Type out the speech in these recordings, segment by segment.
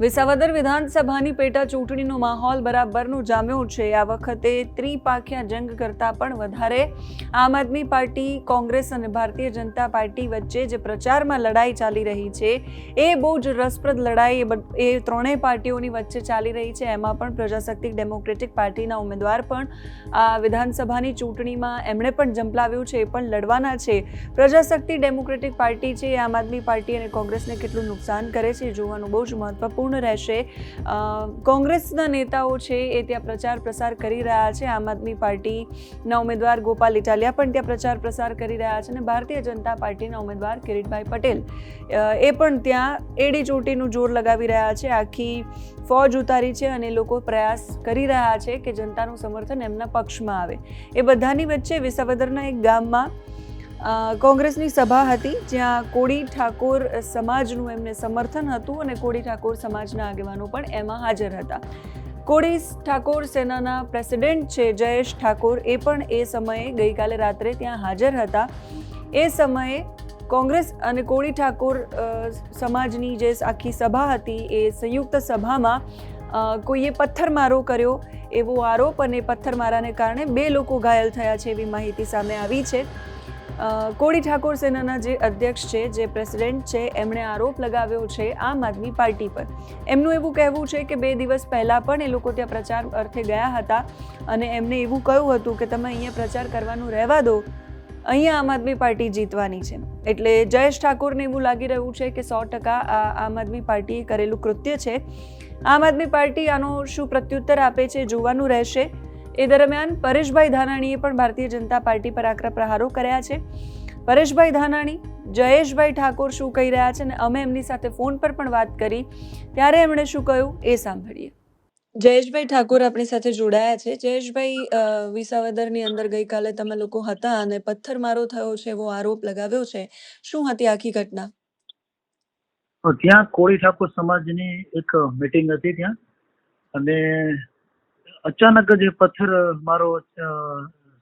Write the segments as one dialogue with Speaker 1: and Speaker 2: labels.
Speaker 1: વિસાવદર વિધાનસભાની પેટા ચૂંટણીનો માહોલ બરાબરનો જામ્યો છે. આ વખતે ત્રિપાખ્યા જંગ કરતાં પણ વધારે આમ આદમી પાર્ટી, કોંગ્રેસ અને ભારતીય જનતા પાર્ટી વચ્ચે જે પ્રચારમાં લડાઈ ચાલી રહી છે, એ બહુ જ રસપ્રદ લડાઈ એ ત્રણેય પાર્ટીઓની વચ્ચે ચાલી રહી છે. એમાં પણ પ્રજાશક્તિક ડેમોક્રેટિક પાર્ટીના ઉમેદવાર પણ આ વિધાનસભાની ચૂંટણીમાં એમણે પણ જંપલાવ્યું છે, એ પણ લડવાના છે. પ્રજાશક્તિ ડેમોક્રેટિક પાર્ટી છે આમ આદમી પાર્ટી અને કોંગ્રેસને કેટલું નુકસાન કરે છે જોવાનું બહુ જ મહત્વપૂર્ણ રહેશે. કોંગ્રેસના નેતાઓ છે એ ત્યાં પ્રચાર પ્રસાર કરી રહ્યા છે. આમ આદમી પાર્ટીના ઉમેદવાર ગોપાલ ઇટાલિયા પણ ત્યાં પ્રચાર પ્રસાર કરી રહ્યા છે અને ભારતીય જનતા પાર્ટીના ઉમેદવાર કિરીટભાઈ પટેલ એ પણ ત્યાં એડી ચોટીનું જોર લગાવી રહ્યા છે. આખી ફોજ ઉતારી છે અને લોકો પ્રયાસ કરી રહ્યા છે કે જનતાનું સમર્થન એમના પક્ષમાં આવે. એ બધાની વચ્ચે વિસાવદરના એક ગામમાં કોંગ્રેસની સભા હતી, જ્યાં કોળી ઠાકોર સમાજનું એમને સમર્થન હતું અને કોળી ઠાકોર સમાજના આગેવાનો પણ એમાં હાજર હતા. કોળી ઠાકોર સેનાના પ્રેસિડેન્ટ છે જયેશ ઠાકોર, એ પણ એ સમયે ગઈકાલે રાત્રે ત્યાં હાજર હતા. એ સમયે કોંગ્રેસ અને કોળી ઠાકોર સમાજની જે આખી સભા હતી, એ સંયુક્ત સભામાં કોઈએ પથ્થરમારો કર્યો એવો આરોપ અને પથ્થરમારાને કારણે બે લોકો ઘાયલ થયા છે એવી માહિતી સામે આવી છે. કોળી ઠાકોર સેનાના જે અધ્યક્ષ છે, જે પ્રેસિડેન્ટ છે, એમણે આરોપ લગાવ્યો છે આમ આદમી પાર્ટી પર. એમનું એવું કહેવું છે કે બે દિવસ પહેલાં પણ એ લોકો ત્યાં પ્રચાર અર્થે ગયા હતા અને એમને એવું કહ્યું હતું કે તમે અહીંયા પ્રચાર કરવાનું રહેવા દો, અહીંયા આમ આદમી પાર્ટી જીતવાની છે. એટલે જયેશ ઠાકોરને એવું લાગી રહ્યું છે કે સો ટકા આ આમ આદમી પાર્ટીએ કરેલું કૃત્ય છે. આમ આદમી પાર્ટી આનો શું પ્રત્યુત્તર આપે છે જોવાનું રહેશે. એ દરમિયાન પરેશભાઈ ધાનાણીએ પણ ભારતીય જનતા પાર્ટી પર આકરા પ્રહારો કર્યા છે. પરેશભાઈ ધાનાણી જયેશભાઈ ઠાકોર શું કહી રહ્યા છે અને અમે એમની સાથે ફોન પર પણ વાત કરી. ત્યારે એમણે શું કહ્યું એ સાંભળીએ. જયેશભાઈ ઠાકોર આપણી સાથે જોડાયા છે. જયેશભાઈ વિસાવદરની અંદર ગઈકાલે તમે લોકો હતા અને પથ્થરમારો થયો છે એવો આરોપ લગાવ્યો છે. શું હતી આખી ઘટના?
Speaker 2: ત્યાં કોળી ઠાકોર સમાજની એક મીટિંગ હતી ત્યાં અને અચાનક જ પથ્થર મારો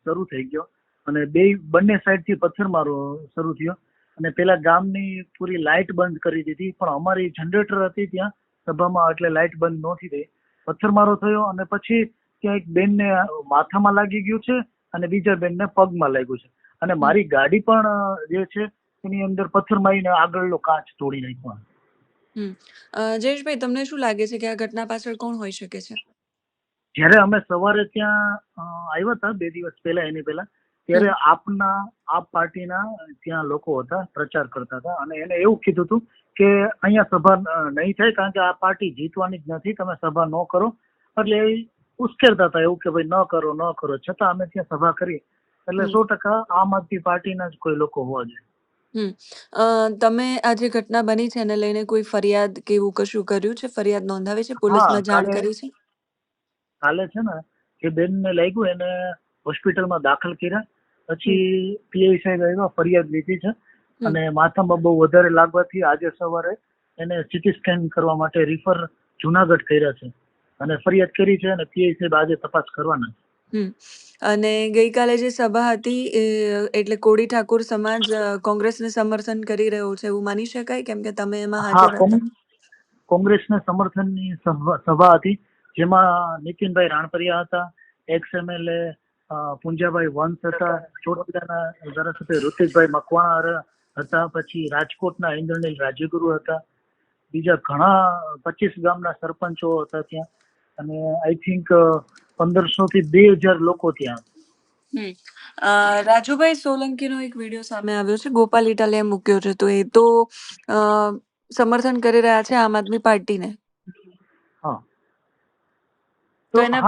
Speaker 2: શરૂ થઈ ગયો અને બે, બંને સાઈડથી પથ્થર મારો શરૂ થયો અને પેલા ગામની પૂરી લાઇટ બંધ કરી દીધી, પણ અમારી જનરેટર હતી ત્યાં સભામાં, એટલે લાઇટ બંધ નહોતી થઈ. પથ્થરમારો થયો અને પછી ત્યાં એક બેનને માથામાં લાગી ગયું છે અને બીજા બેનને પગમાં લાગ્યું છે. અને મારી ગાડી પણ જે છે એની અંદર પથ્થર મારીને આગળનો કાચ તોડી નાખ્યો.
Speaker 1: જયેશભાઈ, તમને શું લાગે છે કે આ ઘટના પાછળ કોણ હોઈ શકે છે?
Speaker 2: જ્યારે અમે સવારે ત્યાં આવ્યા હતા બે દિવસ પહેલા એની પહેલા ત્યારે આપના આપ પાર્ટીના ત્યાં લોકો હતા પ્રચાર કરતા હતા. અને એને એવું કીધું હતું કે અહીંયા સભા નહીં થાય કારણ કે આ પાર્ટી જીતવાની જ નથી તમે સભા ન કરો. એટલે એ ઉશ્કેરતા હતા એવું કે ભાઈ ન કરો ન કરો. છતાં અમે ત્યાં સભા કરી એટલે સો ટકા આમ આદમી પાર્ટીના જ કોઈ લોકો હોવા જોઈએ.
Speaker 1: તમે આ જે ઘટના બની છે એને લઈને કોઈ ફરિયાદ કે એવું કશું કર્યું છે? ફરિયાદ નોંધાવી છે? પોલીસમાં જાણ કરી છે?
Speaker 2: કાલે છે ને એ બેનને લાગ્યું એને હોસ્પિટલમાં દાખલ કર્યા. પછી પીઆઈ સાહેબ આવ્યા ફરિયાદ લીધી છે અને માથામાં બહુ વધારે લાગવાથી આજે સવારે એને સિટી સ્કેન કરવા માટે રિફર જુનાગઢ કર્યા છે અને ફરિયાદ કરી છે અને પીઆઈ સાહેબ આજે તપાસ કરવાના છે.
Speaker 1: અને ગઈકાલે જે સભા હતી એટલે કોડી ઠાકોર સમાજ કોંગ્રેસને સમર્થન કરી રહ્યો છે એવું માની શકાય? કેમ કે તમે એમાં હાજર હતા.
Speaker 2: કોંગ- સમર્થનની સભા હતી. જેમાં નીતિનભાઈ રાણપરિયા હતા, એક્સ એમએલએ પુંજાભાઈ વંશ હતા, ચોટીલાના ધારાસભ્ય ઋતિકભાઈ મકવાણા હતા, પછી રાજકોટના ઇન્દ્રનીલ રાજ્યગુરુ હતા, બીજા ઘણા પચીસ ગામના સરપંચો હતા ત્યાં, અને આઈ થિંક પંદરસો થી બે હજાર લોકો ત્યાં.
Speaker 1: રાજુભાઈ સોલંકીનો એક વીડિયો સામે આવ્યો છે, ગોપાલ ઇટાલિયા મૂક્યો છે, તો એ તો સમર્થન કરી રહ્યા છે આમ આદમી પાર્ટીને. તો એને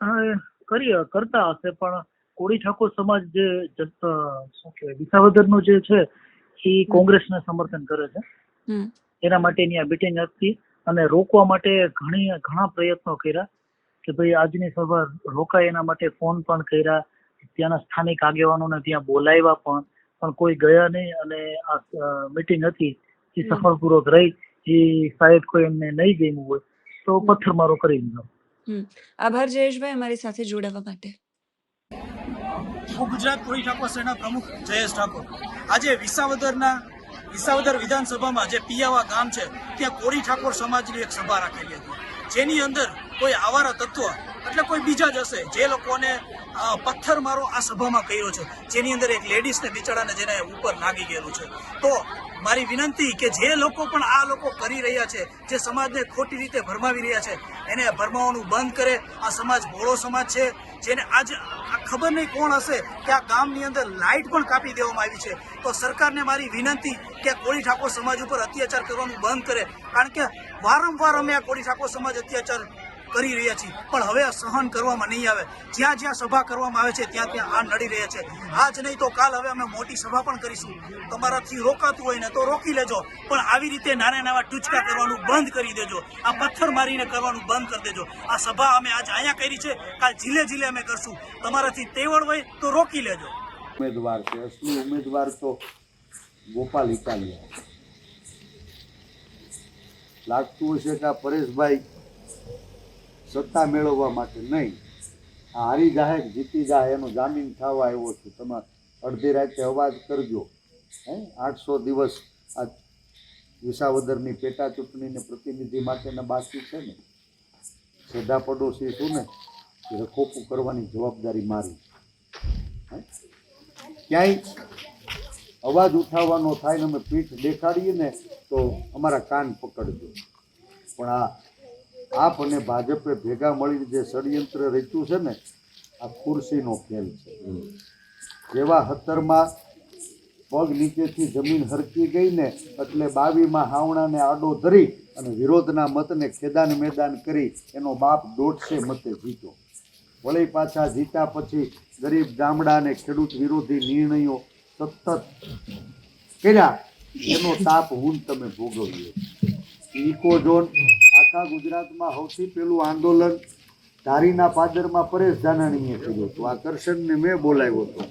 Speaker 2: હા એ કરી કરતા હશે પણ કોળી ઠાકોર સમાજ જે શું કહેવાય વિસાવદરનું જે છે એ કોંગ્રેસને સમર્થન કરે છે. એના માટેની આ મિટિંગ હતી અને રોકવા માટે ઘણી ઘણા પ્રયત્નો કર્યા કે ભાઈ આજની સભા રોકાય એના માટે ફોન પણ કર્યા. ત્યાંના સ્થાનિક આગેવાનોને ત્યાં બોલાવ્યા પણ પણ કોઈ ગયા નહીં અને આ મિટિંગ હતી. એ. સફળપૂર્વક રહી. એ શાયદ કોઈ એમને નહીં ગમ્યું હોય. તો. પથ્થરમારો કરી દીધો
Speaker 1: આભાર જયેશભાઈ અમારી સાથે જોડાવા માટે.
Speaker 3: હું ગુજરાત કોળી ઠાકોર સેના પ્રમુખ જયેશ ઠાકોર. આજે વિસાવદરના વિસાવદર વિધાનસભામાં જે પિયાવા ગામ છે ત્યાં કોળી ઠાકોર સમાજની એક સભા રાખેલી હતી. જેની અંદર કોઈ આવારા તત્વ એટલે કોઈ બીજા જ હશે. જે લોકોને પથ્થર મારો આ સભામાં કર્યો છે, જેની અંદર એક લેડીઝને બિચારાને જેને ઉપર લાગી ગયેલું છે. તો મારી વિનંતી કે જે લોકો પણ આ લોકો કરી રહ્યા છે, જે સમાજને ખોટી રીતે ભરમાવી રહ્યા છે, એને ભરમાવાનું બંધ કરે. આ સમાજ ભોળો સમાજ છે, જેને આજ ખબર નહીં કોણ હશે કે આ ગામની અંદર લાઇટ પણ કાપી દેવામાં આવી છે. તો સરકારને મારી વિનંતી કે કોળી ઠાકોર સમાજ ઉપર અત્યાચાર કરવાનું બંધ કરે. કારણ કે વારંવાર અમે આ કોળી ઠાકોર સમાજ અત્યાચાર કરી રહ્યા છીએ. પણ હવે સહન કરવામાં નહીં આવે. જ્યાં જ્યાં સભા કરવામાં આવે છે, ત્યાં ત્યાં આ નડી રહ્યા છે. આજ નહીં તો કાલ હવે અમે મોટી સભા પણ કરીશું. તમારાથી રોકાતું હોય ને તો રોકી લેજો. પણ આવી રીતે નાના નાના ટૂચકા કરવાનું બંધ કરી દેજો. આ પથ્થર મારીને કરવાનું બંધ કરી દેજો. આ સભા અમે આજ અહીંયા કરી છે. કાલ જિલ્લે જિલ્લે અમે કરશું. તમારાથી તેવડ હોય તો રોકી લેજો.
Speaker 4: ઉમેદવાર છે. અસલી ઉમેદવાર તો ગોપાલ ઇટાલિયા. લાગતું હશે કે આ પરેશભાઈ સત્તા મેળવવા માટે નહીં. આ હારી જાહે જીતી જાય એનો જામીન થવા આવ્યો છું. તમે અડધી રાતે અવાજ કરજો. હે? આઠસો દિવસ આ વિસાવદરની પેટા ચૂંટણીને પ્રતિનિધિ માટેના બાકી છે ને? સદા પડોશી શું ને એ રખોપું કરવાની જવાબદારી મારી. ક્યાંય અવાજ ઉઠાવવાનો થાય ને અમે પીઠ દેખાડીએ ને, તો અમારા કાન પકડજો. પણ આ આપ અને ભાજપે ભેગા મળીને જે ષડયંત્ર રચ્યું છે ને, આ ખુરશીનો ખેલ છે. જેવા હતરમાં પગ નીચેથી જમીન હરકી ગઈ ને, એટલે બાવીમાં હાવણાને આડો ધરી અને વિરોધના મતને ખેદાન મેદાન કરી એનો બાપ દોઢસે મતે જીતો વળી પાછા જીતા પછી ગરીબ ગામડા અને ખેડૂત વિરોધી નિર્ણયો સતત કર્યા. એનો તાપ હું તમે ભોગવ્યો ઇકો ઝોન આખા ગુજરાતમાં સૌથી પેલું આંદોલન ધારીના પાદરમાં પરેશ ધાનાણીએ કર્યું હતું. આકર્ષણને મેં બોલાવ્યો હતો.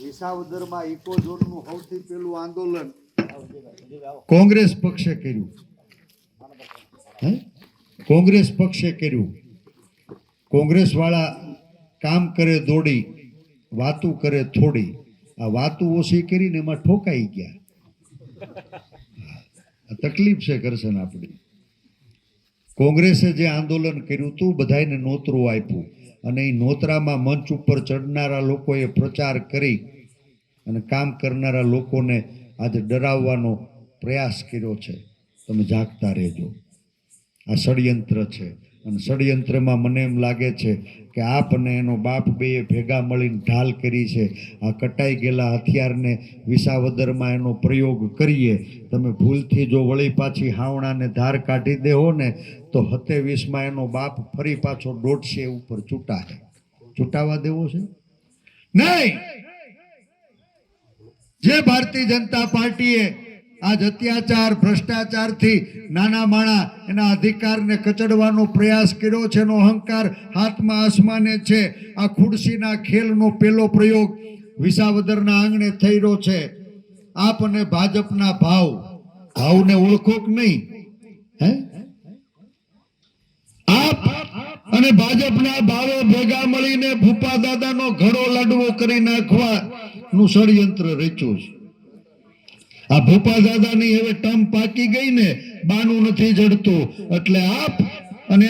Speaker 4: વિસાવદરમાં ઇકો ઝોનનું સૌથી પેલું આંદોલન કોંગ્રેસ પક્ષે કર્યું? કોંગ્રેસ પક્ષે કર્યું. કોંગ્રેસ વાળા કામ કરે દોડી, વાતું કરે થોડી. આ વાતું ઓછી કરીને એમાં ઠોકાઈ ગયા. આ તકલીફ છે કરશન આપણી. કોંગ્રેસે જે આંદોલન કર્યું હતું બધાને નોતરું આપ્યું. અને એ નોતરામાં મંચ ઉપર ચડનારા લોકોએ પ્રચાર કરી અને કામ કરનારા લોકોને આજે ડરાવવાનો પ્રયાસ કર્યો છે. તમે જાગતા રહેજો. આ ષડયંત્ર છે. અને ષડયંત્રમાં મને એમ લાગે છે કે આપ અને એનો બાપ બેએ ભેગા મળીને ઢાલ કરી છે. આ કટાઈ ગયેલા હથિયારને વિસાવદરમાં એનો પ્રયોગ કરીએ. તમે ભૂલથી જો વળી પાછી હાવણાને ધાર કાઢી દેહો ને, તો હતેવીસમાં એનો બાપ ફરી પાછો દોઢશે ઉપર ચૂંટાશે ચૂંટાવા દેવો છે? નહીં! જે ભારતીય જનતા પાર્ટીએ આજ અત્યાચાર, ભ્રષ્ટાચારથી નાના માણા એના અધિકારને કચડવાનો પ્રયાસ કર્યો છે એનો અહંકાર હાથમાં, આસમાને છે. આ ખુરશીના ખેલનો પહેલો પ્રયોગ વિસાવદરના આંગણે રહ્યો છે. આપ અને ભાજપના ભાવ, ભાવને ઓળખો કે નહીં? હે? આપ અને ભાજપના ભાવો ભેગા મળીને ભૂપા દાદાનો ઘડો લાડવો કરી નાખવાનું ષડયંત્ર રચ્યું છે. આ ભૂપા દાદાની હવે ટર્મ પાકી ગઈ ને, બાનું નથી જડતું. એટલે આપ અને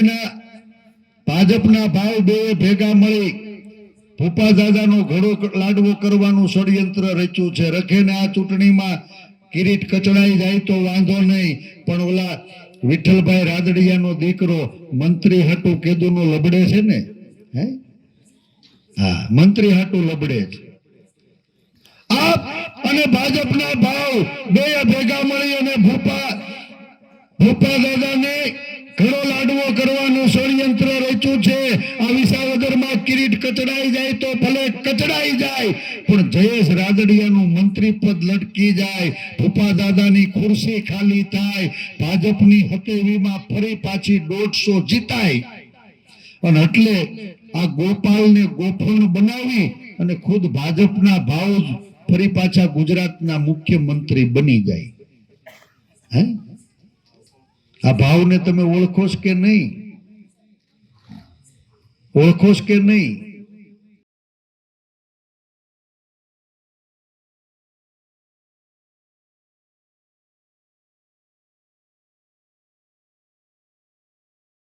Speaker 4: ભાજપના ભાવ બે ભેગા મળી. ભૂપા દાદાનો ઘડો લાડવો કરવાનું ષડયંત્ર રચ્યું છે. રખેને આ ચૂંટણીમાં કિરીટ કચડાઈ જાય તો વાંધો નહીં. પણ ઓલા વિઠ્ઠલભાઈ રાદડિયાનો દીકરો મંત્રી હાટુ કેદુનો લબડે છે ને? હે? હા, મંત્રી હાટુ લબડે છે. આપ અને ભાજપના ભાવ બે ભેગા મળી અને ભૂપા ભૂપા દાદાને ઘણો લાડવો કરવાનું ષડયંત્ર રચ્યું છે. આ વિસાવદરમાં કિરીટ કચડાઈ જાય તો ભલે કચડાઈ જાય, પણ જયેશ રાદડિયાનું મંત્રી પદ લટકી જાય. ભૂપા દાદાની ખુરશી ખાલી થાય. ભાજપની હકેવીમાં ફરી પાછી દોઢસો જીતાય. અને એટલે આ ગોપાલને ગોફણ બનાવી અને ખુદ ભાજપના ભાવ ફરી પાછા ગુજરાતના મુખ્યમંત્રી બની જાય. હે? આ ભાવને તમે ઓળખો કે નહીં? ઓળખો કે નહીં?